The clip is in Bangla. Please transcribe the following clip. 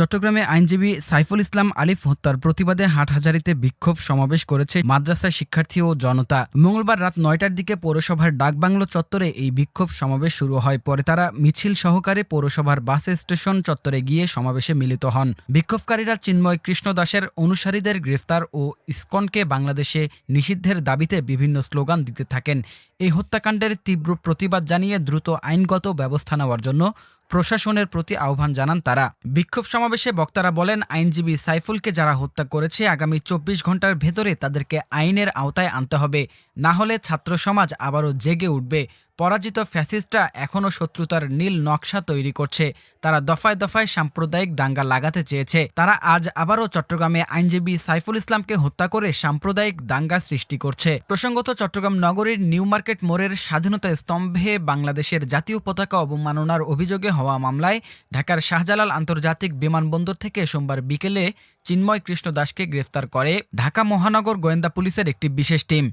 চট্টগ্রামে আইনজীবী সাইফুল ইসলাম আলিফ হত্যার প্রতিবাদে হাটহাজারিতে বিক্ষোভ সমাবেশ করেছে মাদ্রাসা শিক্ষার্থী ও জনতা। মঙ্গলবার রাত নয়টার দিকে পৌরসভার ডাকবাংলো চত্বরে এই বিক্ষোভ সমাবেশ শুরু হয়। পরে তারা মিছিল সহকারে পৌরসভার বাস স্টেশন চত্বরে গিয়ে সমাবেশে মিলিত হন। বিক্ষোভকারীরা চিন্ময় কৃষ্ণ দাসের অনুসারীদের গ্রেফতার ও ইসকনকে বাংলাদেশে নিষিদ্ধের দাবিতে বিভিন্ন স্লোগান দিতে থাকেন। এই হত্যাকাণ্ডের তীব্র প্রতিবাদ জানিয়ে দ্রুত আইনগত ব্যবস্থা নেওয়ার জন্য প্রশাসনের প্রতি আহ্বান জানান তারা। বিক্ষোভ সমাবেশে বক্তারা বলেন, আইনজীবী সাইফুলকে যারা হত্যা করেছে, আগামী চব্বিশ ঘণ্টার ভেতরে তাদেরকে আইনের আওতায় আনতে হবে। না হলে ছাত্র সমাজ আবারও জেগে উঠবে। পরাজিত ফ্যাসিস্টরা এখনও শত্রুতার নীল নকশা তৈরি করছে। তারা দফায় দফায় সাম্প্রদায়িক দাঙ্গা লাগাতে চেয়েছে। তারা আজ আবারও চট্টগ্রামে আইনজীবী সাইফুল ইসলামকে হত্যা করে সাম্প্রদায়িক দাঙ্গা সৃষ্টি করছে। প্রসঙ্গত চট্টগ্রাম নগরীর নিউ মার্কেট মোড়ের স্বাধীনতা স্তম্ভে বাংলাদেশের জাতীয় পতাকা অবমাননার অভিযোগে হওয়া মামলায় ঢাকার শাহজালাল আন্তর্জাতিক বিমানবন্দর থেকে সোমবার বিকেলে চিন্ময় কৃষ্ণ দাসকে গ্রেফতার করে ঢাকা মহানগর গোয়েন্দা পুলিশের একটি বিশেষ টিম।